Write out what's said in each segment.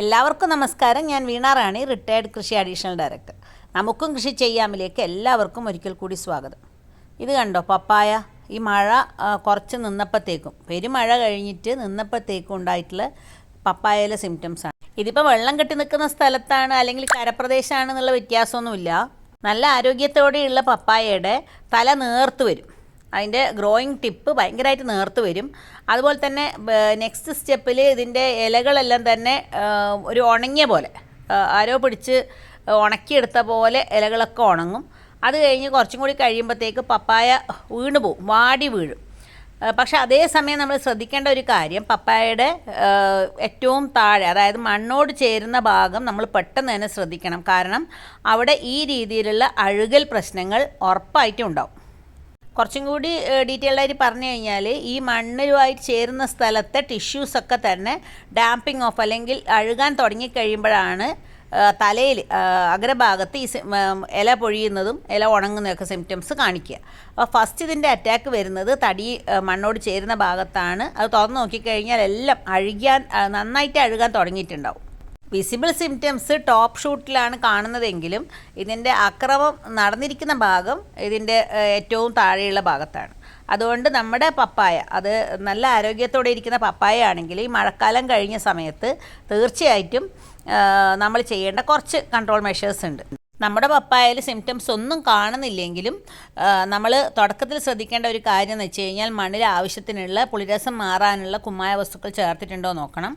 എല്ലാവർക്കും നമസ്കാരം. ഞാൻ വീണ റാണി റിട്ടയർഡ് കൃഷി അഡീഷണൽ ഡയറക്ടർ നമുക്കും കൃഷി ചെയ്യാമിലേക്ക് എല്ലാവർക്കും ഒരിക്കൽ കൂടി സ്വാഗതം. ഇത് കണ്ടോ പപ്പായ ഈ മഴ കുറച്ച് നിന്നപ്പോഴത്തേക്കും പെരുമഴ കഴിഞ്ഞിട്ട് നിന്നപ്പോഴത്തേക്കും ഉണ്ടായിട്ടുള്ള പപ്പായയിലെ സിംറ്റംസ് ആണ്. ഇതിപ്പോൾ വെള്ളം കെട്ടി നിൽക്കുന്ന സ്ഥലത്താണ് അല്ലെങ്കിൽ കരപ്രദേശമാണ് എന്നുള്ള വ്യത്യാസമൊന്നുമില്ല. നല്ല ആരോഗ്യത്തോടെയുള്ള പപ്പായയുടെ തല നേർത്ത് വരും. അതിന്റെ ഗ്രോയിങ് ടിപ്പ് ഭയങ്കരമായിട്ട് നേർത്ത് വരും. അതുപോലെ തന്നെ നെക്സ്റ്റ് സ്റ്റെപ്പിൽ ഇതിന്റെ ഇലകളെല്ലാം തന്നെ ഒരു ഉണങ്ങിയ പോലെ ആരോ പിടിച്ച് ഉണക്കിയെടുത്ത പോലെ ഇലകളൊക്കെ ഉണങ്ങും. അത് കഴിഞ്ഞ് കുറച്ചും കൂടി കഴിയുമ്പോഴത്തേക്ക് പപ്പായ വീണ് പോവും വാടി വീഴും. പക്ഷേ അതേസമയം നമ്മൾ ശ്രദ്ധിക്കേണ്ട ഒരു കാര്യം പപ്പായയുടെ ഏറ്റവും താഴെ അതായത് മണ്ണോട് ചേരുന്ന ഭാഗം നമ്മൾ പെട്ടെന്ന് തന്നെ ശ്രദ്ധിക്കണം. കാരണം അവിടെ ഈ രീതിയിലുള്ള അഴുകൽ പ്രശ്നങ്ങൾ ഉറപ്പായിട്ടും ഉണ്ടാവും കുറച്ചും കൂടി ഡീറ്റെയിൽഡ് ആയിട്ട് പറഞ്ഞു കഴിഞ്ഞാൽ ഈ മണ്ണുമായിട്ട് ചേരുന്ന സ്ഥലത്തെ ടിഷ്യൂസ് ഒക്കെ തന്നെ ഡാമ്പിങ് ഓഫ് അല്ലെങ്കിൽ അഴുകാൻ തുടങ്ങിക്കഴിയുമ്പോഴാണ് തലയിൽ അഗ്രഭാഗത്ത് ഈ ഇല പൊഴിയുന്നതും ഇല ഉണങ്ങുന്നതൊക്കെ സിംറ്റംസ് കാണിക്കുക. അപ്പോൾ ഫസ്റ്റ് ഇതിന്റെ അറ്റാക്ക് വരുന്നത് തടി മണ്ണോട് ചേരുന്ന ഭാഗത്താണ്. അത് തുറന്ന് നോക്കിക്കഴിഞ്ഞാൽ എല്ലാം അഴുകാൻ നന്നായിട്ട് അഴുകാൻ തുടങ്ങിയിട്ടുണ്ടാവും. വിസിബിൾ സിംറ്റംസ് ടോപ്പ് ഷൂട്ടിലാണ് കാണുന്നതെങ്കിലും ഇതിന്റെ അക്രമം നടന്നിരിക്കുന്ന ഭാഗം ഇതിന്റെ ഏറ്റവും താഴെയുള്ള ഭാഗത്താണ്. അതുകൊണ്ട് നമ്മുടെ പപ്പായ അത് നല്ല ആരോഗ്യത്തോടെ ഇരിക്കുന്ന പപ്പായ ആണെങ്കിൽ ഈ മഴക്കാലം കഴിഞ്ഞ സമയത്ത് തീർച്ചയായിട്ടും നമ്മൾ ചെയ്യേണ്ട കുറച്ച് കൺട്രോൾ മെഷേഴ്സ് ഉണ്ട്. നമ്മുടെ പപ്പായയിൽ സിംറ്റംസ് ഒന്നും കാണുന്നില്ലെങ്കിലും നമ്മൾ തുടക്കത്തിൽ ശ്രദ്ധിക്കേണ്ട ഒരു കാര്യം എന്ന് വെച്ച് കഴിഞ്ഞാൽ മണ്ണിൽ ആവശ്യത്തിനുള്ള പുളിരസം മാറാനുള്ള കുമ്മായ വസ്തുക്കൾ ചേർത്തിട്ടുണ്ടോ നോക്കണം.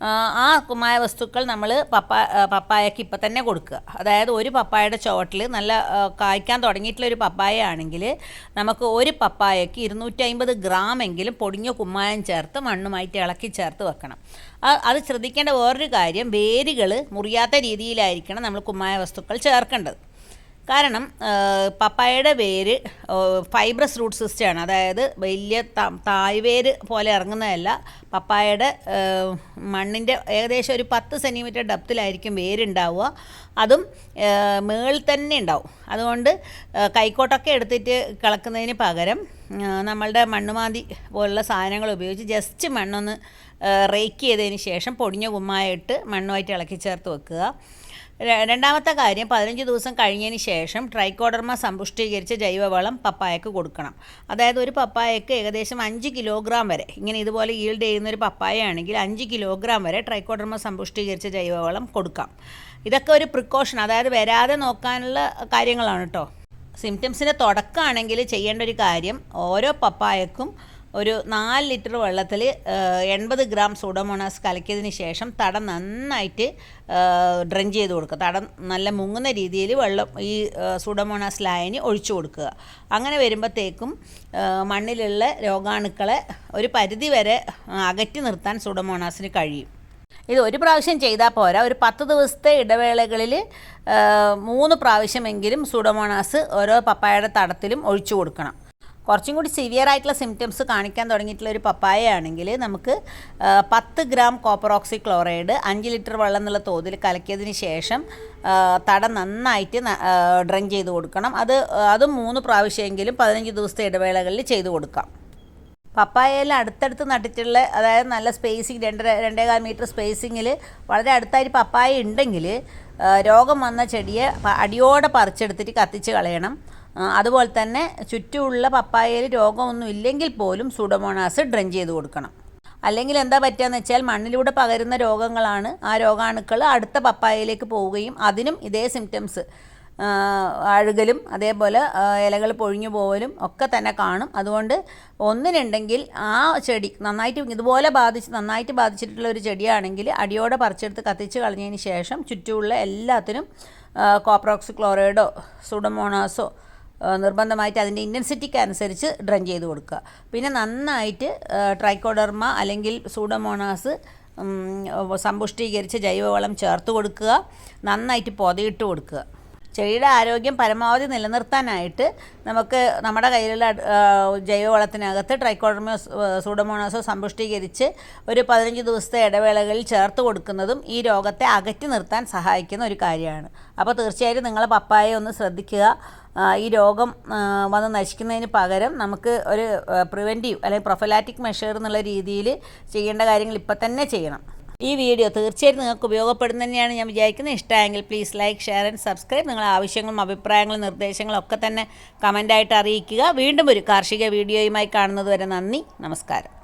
ആ, കുമായ വസ്തുക്കൾ നമ്മൾ പപ്പ പപ്പായക്ക് ഇപ്പം തന്നെ കൊടുക്കുക. അതായത് ഒരു പപ്പായയുടെ ചോട്ടിൽ നല്ല കായ്ക്കാൻ തുടങ്ങിയിട്ടുള്ള ഒരു പപ്പായ ആണെങ്കിൽ നമുക്ക് ഒരു പപ്പായക്ക് ഇരുന്നൂറ്റി അമ്പത് ഗ്രാം എങ്കിലും പൊടിഞ്ഞ കുമ്മായം ചേർത്ത് മണ്ണുമായിട്ട് ഇളക്കി ചേർത്ത് വെക്കണം. അത് ശ്രദ്ധിക്കേണ്ട വേറൊരു കാര്യം വേരുകൾ മുറിയാത്ത രീതിയിലായിരിക്കണം നമ്മൾ കുമ്മായ വസ്തുക്കൾ ചേർക്കേണ്ടത്. കാരണം പപ്പായയുടെ വേര് ഫൈബ്രസ് റൂട്ട് സിസ്റ്റമാണ് അതായത് വലിയ തായ്വേര് പോലെ ഇറങ്ങുന്നതല്ല. പപ്പായയുടെ മണ്ണിന്റെ ഏകദേശം ഒരു പത്ത് സെന്റിമീറ്റർ ഡെപ്തിലായിരിക്കും വേരുണ്ടാവുക. അതും മേളിൽ തന്നെ ഉണ്ടാവും. അതുകൊണ്ട് കൈക്കോട്ടൊക്കെ എടുത്തിട്ട് കിളക്കുന്നതിന് പകരം നമ്മളുടെ മണ്ണുമാന്തി പോലുള്ള സാധനങ്ങൾ ഉപയോഗിച്ച് ജസ്റ്റ് മണ്ണൊന്ന് റേക്ക് ചെയ്തതിന് ശേഷം പൊടിഞ്ഞ കുമ്മായിട്ട് മണ്ണുമായിട്ട് ഇളക്കി ചേർത്ത് വെക്കുക. രണ്ടാമത്തെ കാര്യം പതിനഞ്ച് ദിവസം കഴിഞ്ഞതിന് ശേഷം ട്രൈക്കോഡർമ സമ്പുഷ്ടീകരിച്ച ജൈവവളം പപ്പായക്ക് കൊടുക്കണം. അതായത് ഒരു പപ്പായക്ക് ഏകദേശം അഞ്ച് കിലോഗ്രാം വരെ ഇങ്ങനെ ഇതുപോലെ ഈൽഡ് ചെയ്യുന്ന ഒരു പപ്പായ ആണെങ്കിൽ അഞ്ച് കിലോഗ്രാം വരെ ട്രൈക്കോഡർമ സമ്പുഷ്ടീകരിച്ച ജൈവവളം കൊടുക്കാം. ഇതൊക്കെ ഒരു പ്രിക്കോഷൻ അതായത് വരാതെ നോക്കാനുള്ള കാര്യങ്ങളാണ് കേട്ടോ സിംറ്റംസിന്റെ തുടക്കമാണെങ്കിൽ ചെയ്യേണ്ട ഒരു കാര്യം ഓരോ പപ്പായക്കും ഒരു നാല് ലിറ്റർ വെള്ളത്തിൽ എൺപത് ഗ്രാം സൂഡോമോണാസ് കലക്കിയതിന് ശേഷം തടം നന്നായിട്ട് ഡ്രൻ ചെയ്ത് കൊടുക്കുക. തടം നല്ല മുങ്ങുന്ന രീതിയിൽ വെള്ളം ഈ സൂഡോമോണാസ് ലായനി ഒഴിച്ചു കൊടുക്കുക. അങ്ങനെ വരുമ്പോഴത്തേക്കും മണ്ണിലുള്ള രോഗാണുക്കളെ ഒരു പരിധി വരെ അകറ്റി നിർത്താൻ സൂഡോമോണാസിന് കഴിയും. ഇത് ഒരു പ്രാവശ്യം ചെയ്താൽ പോരാ. ഒരു പത്ത് ദിവസത്തെ ഇടവേളകളിൽ മൂന്ന് പ്രാവശ്യമെങ്കിലും സൂഡോമോണാസ് ഓരോ പപ്പായയുടെ തടത്തിലും ഒഴിച്ചു കൊടുക്കണം. കുറച്ചും കൂടി സിവിയർ ആയിട്ടുള്ള സിംറ്റംസ് കാണിക്കാൻ തുടങ്ങിയിട്ടുള്ള ഒരു പപ്പായ ആണെങ്കിൽ നമുക്ക് പത്ത് ഗ്രാം കോപ്പർ ഓക്സി ക്ലോറൈഡ് അഞ്ച് ലിറ്റർ വെള്ളം എന്നുള്ള തോതിൽ കലക്കിയതിന് ശേഷം തട നന്നായിട്ട് ഡ്രൈൻ ചെയ്ത് കൊടുക്കണം. അത് അത് മൂന്ന് പ്രാവശ്യമെങ്കിലും പതിനഞ്ച് ദിവസത്തെ ഇടവേളകളിൽ ചെയ്തു കൊടുക്കാം. പപ്പായയിൽ അടുത്തടുത്ത് നട്ടിട്ടുള്ള അതായത് നല്ല സ്പേസിങ് രണ്ടര രണ്ടേകാൽ മീറ്റർ സ്പേസിങ്ങിൽ വളരെ അടുത്തായിട്ട് പപ്പായ ഉണ്ടെങ്കിൽ രോഗം വന്ന ചെടിയെ അടിയോടെ പറിച്ചെടുത്തിട്ട് കത്തിച്ച് കളയണം. അതുപോലെ തന്നെ ചുറ്റുമുള്ള പപ്പായയിൽ രോഗമൊന്നും ഇല്ലെങ്കിൽ പോലും സൂഡോമോണാസ് ഡ്രൻ ചെയ്ത് കൊടുക്കണം. അല്ലെങ്കിൽ എന്താ പറ്റുകയെന്ന് വെച്ചാൽ മണ്ണിലൂടെ പകരുന്ന രോഗങ്ങളാണ്. ആ രോഗാണുക്കൾ അടുത്ത പപ്പായയിലേക്ക് പോവുകയും അതിനും ഇതേ സിംറ്റംസ് അഴുകലും അതേപോലെ ഇലകൾ പൊഴിഞ്ഞു പോകലും ഒക്കെ തന്നെ കാണും. അതുകൊണ്ട് ഒന്നിനുണ്ടെങ്കിൽ ആ ചെടി നന്നായിട്ട് ഇതുപോലെ ബാധിച്ച് നന്നായിട്ട് ബാധിച്ചിട്ടുള്ള ഒരു ചെടിയാണെങ്കിൽ അടിയോടെ പറിച്ചെടുത്ത് കത്തിച്ച് കളഞ്ഞതിന് ശേഷം ചുറ്റുമുള്ള എല്ലാത്തിനും കോപ്രോക്സ് ക്ലോറൈഡോ സുഡമോണാസോ നിർബന്ധമായിട്ട് അതിന്റെ ഇന്റൻസിറ്റിക്ക് അനുസരിച്ച് ഡ്രൻ ചെയ്ത് കൊടുക്കുക. പിന്നെ നന്നായിട്ട് ട്രൈക്കോഡർമ അല്ലെങ്കിൽ സൂഡമോണാസ് സമ്പുഷ്ടീകരിച്ച ജൈവവളം ചേർത്ത് കൊടുക്കുക. നന്നായിട്ട് പൊതയിട്ട് കൊടുക്കുക. ചെടിയുടെ ആരോഗ്യം പരമാവധി നിലനിർത്താനായിട്ട് നമുക്ക് നമ്മുടെ കയ്യിലുള്ള ജൈവവളത്തിനകത്ത് ട്രൈക്കോഡർമോ സൂഡമോണോസോ സമ്പുഷ്ടീകരിച്ച് ഒരു പതിനഞ്ച് ദിവസത്തെ ഇടവേളകളിൽ ചേർത്ത് കൊടുക്കുന്നതും ഈ രോഗത്തെ അകറ്റി നിർത്താൻ സഹായിക്കുന്ന ഒരു കാര്യമാണ്. അപ്പോൾ തീർച്ചയായിട്ടും നിങ്ങൾ പപ്പായ ഒന്ന് ശ്രദ്ധിക്കുക. ഈ രോഗം വന്ന് നശിക്കുന്നതിന് പകരം നമുക്ക് ഒരു പ്രിവെന്റീവ് അല്ലെങ്കിൽ പ്രൊഫലാറ്റിക് മെഷർ എന്നുള്ള രീതിയിൽ ചെയ്യേണ്ട കാര്യങ്ങൾ ഇപ്പം തന്നെ ചെയ്യണം. ഈ വീഡിയോ തീർച്ചയായിട്ടും നിങ്ങൾക്ക് ഉപയോഗപ്പെടുന്ന തന്നെയാണ് ഞാൻ വിചാരിക്കുന്നത്. ഇഷ്ടമായെങ്കിൽ please like share and subscribe നിങ്ങളുടെ ആവശ്യങ്ങളും അഭിപ്രായങ്ങളും നിർദ്ദേശങ്ങളും ഒക്കെ തന്നെ കമന്റായിട്ട് അറിയിക്കുക. വീണ്ടും ഒരു കാർഷിക വീഡിയോയുമായി കാണുന്നത് വരെ നന്ദി. നമസ്കാരം.